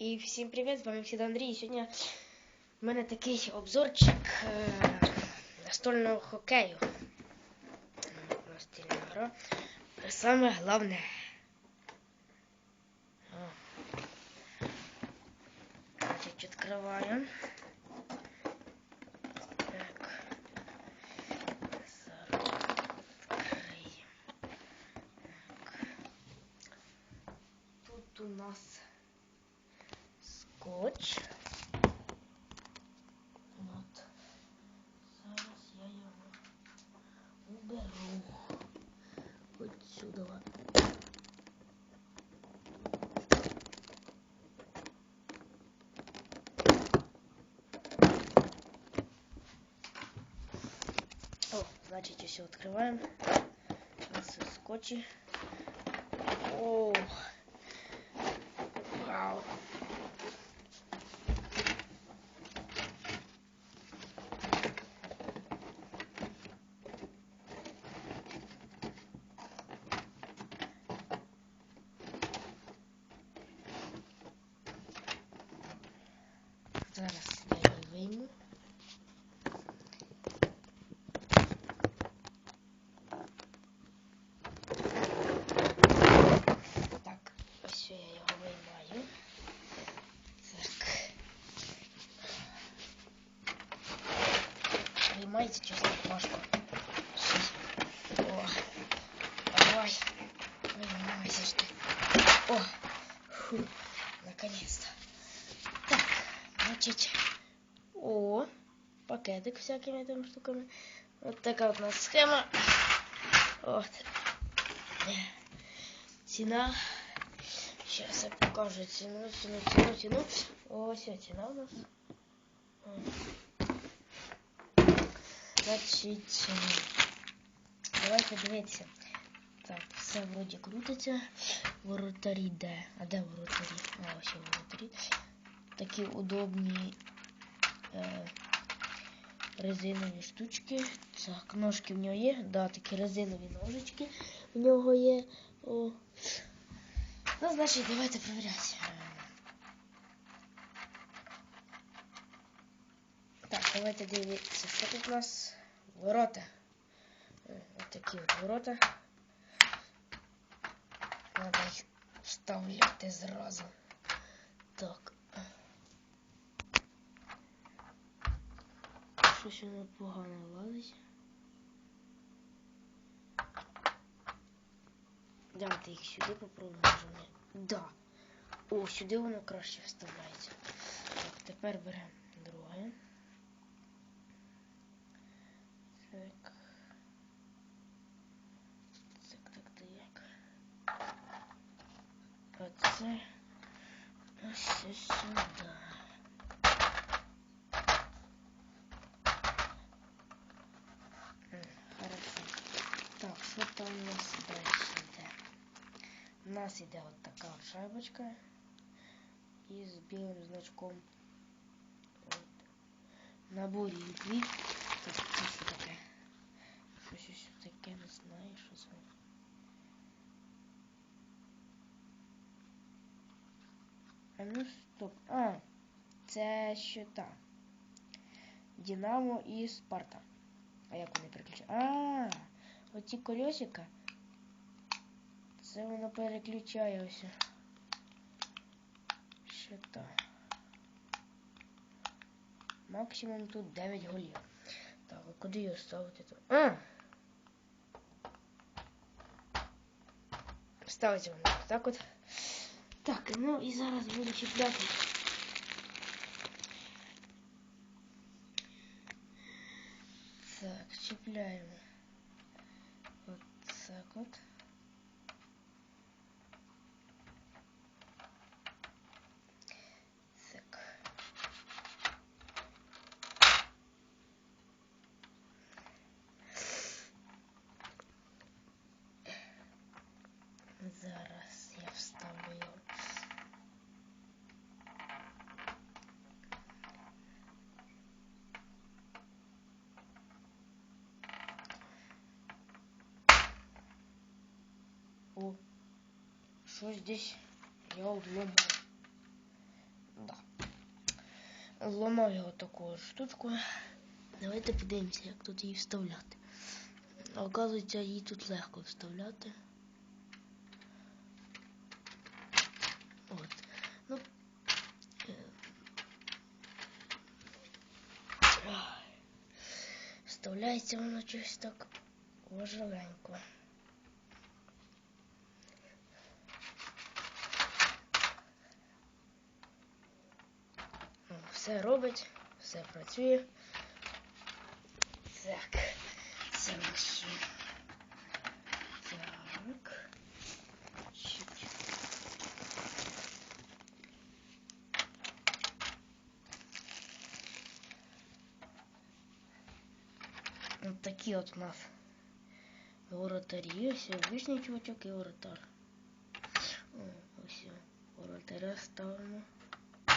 І всім привіт, з вами всегда Андрій. І сьогодні в мене такий обзорчик е, настольного хокею. Настільна гра. Саме головне. Значить, відкриваємо. У нас скотч. От. Зараз я його уберу. От сюди. О, значить, все відкриваємо. Це скотчі. Оу. Вау. Зараз я її вийму. Так, ось я його виймаю. Так. Виймається чесно важко. Щось. О. Давай. Виймайся ж ти. О. Фу. Наконец-то. Так, значить. О, пакетик всякими там штуками. От така от у нас схема. От. Ціна. Сейчас я покажу ціну, ціну, ціну, ціну. Ось ця ціна у нас. М. Значить, м, давайте дивитися. Так, все вроді крутиться. Воротарі де? А де воротарі? А, ось воротарі. Такі удобні е, резинові штучки. Так, ножки в нього є. Да, такі резинові ножички в нього є. О. Ну, значить, давайте перевіряти. Так, давайте дивитися, що тут у нас ворота. Е, Ось такі от ворота. Надо їх вставляти зразу. Так. Щось воно погано ладить. Давайте їх сюди попробуємо. Да. О, сюди воно краще вставляється. Так, тепер беремо друге. Так. Так, так, так. Оце. Ось сюди. М, Хорошо. Так, що там у нас далі йде? У нас йде от така от шайбочка із білим значком. От. Набор ікві. Так, це що таке? Щось ось таке, не знаю, що це. А ну стоп. А, це та. Динамо і Спарта. А як вони переключають? А, оці колесика. Це воно переключає ось. Що то. Максимум тут 9 голів. Так, а куди його ставити тут? А! Ставиться воно так от. Так, ну і зараз буду чіпляти. Так, чіпляємо. От так от. Сейчас я вставлю. О, что здесь? Я ломаю. Да. Ломаю я вот такую штучку. Давайте подивимося, як тут її вставляти. Оказується, її тут легко вставляти. Вставляється воно щось так важеленько. Все робить, все працює. Так, це наші. От такі от у нас воротарі. Ось обичний чувачок і воротар. О, ось воротаря ставимо. О,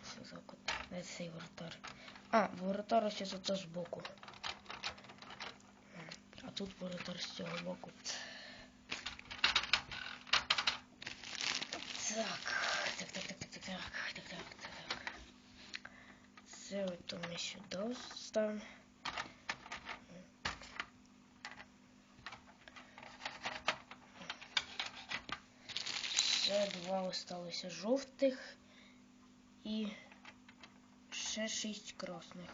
Ось так от. Де цей воротар? А, воротар ось тут з боку. А тут воротар з цього боку. Так, так, Це от ми сюди ставимо. Ще два осталося жовтих і ще шість красних.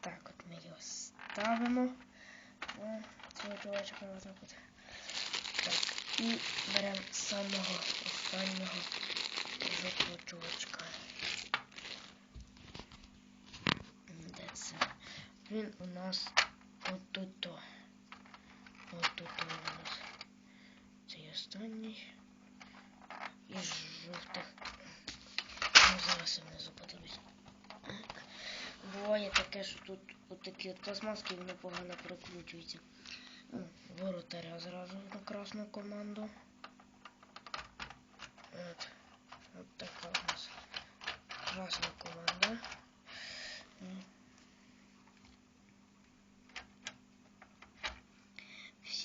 Так, от ми його ставимо. О, цього чувачка отак от. Так, і беремо самого останнього жовтого чувачка. Де це? Він у нас отут. Отут у нас. Цей останній. Із жовтих. Ну, зараз я внизу подивлюсь. Буває таке, що тут отакі от пластмаски вони погано прокручуються. Воротаря зразу на красну команду. От. От така у нас красна команда.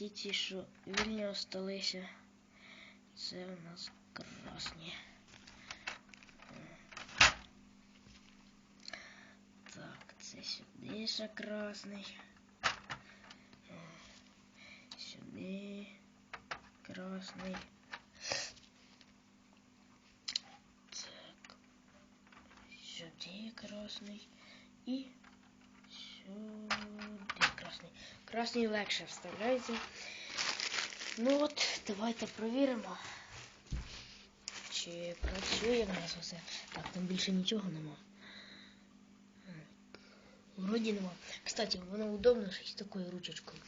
Всі ті, що вільні осталися, це у нас красні. Так, це сюди ще красний. Сюди красний. Так. Сюди красний. І сюди красний. Красний легше вставляється. Ну от, давайте провіримо. Чи працює в нас усе. Так, там більше нічого нема. Вроді нема. Кстати, воно удобно з такою ручечкою.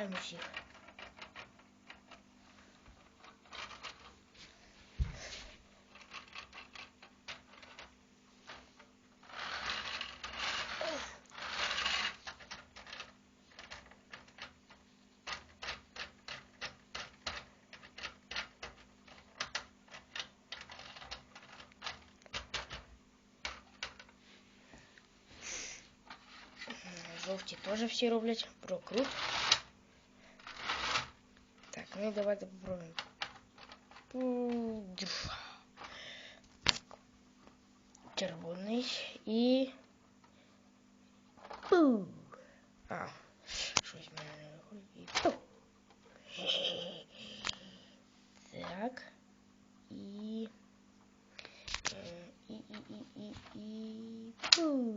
собираем тоже все теж всі роблять. Ну давайте попробуємо. Пу-дюф. Червоний і. Пу. А, щось мене не виходить. Пу. Так. І. І, і, і, і, і. Пу.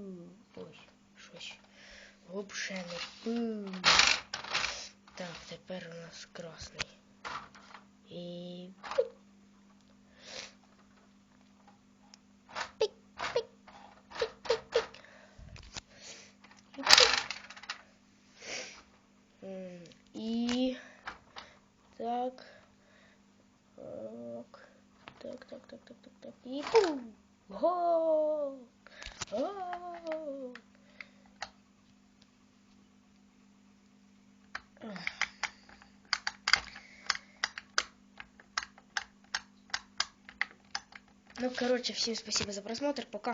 Ой, щось. Вообще не пу у нас красный. И... И... Так. Так. Так, так, так, так, так, так. И... Пум! Го! Го! Ну, короче, всем спасибо за просмотр. Пока.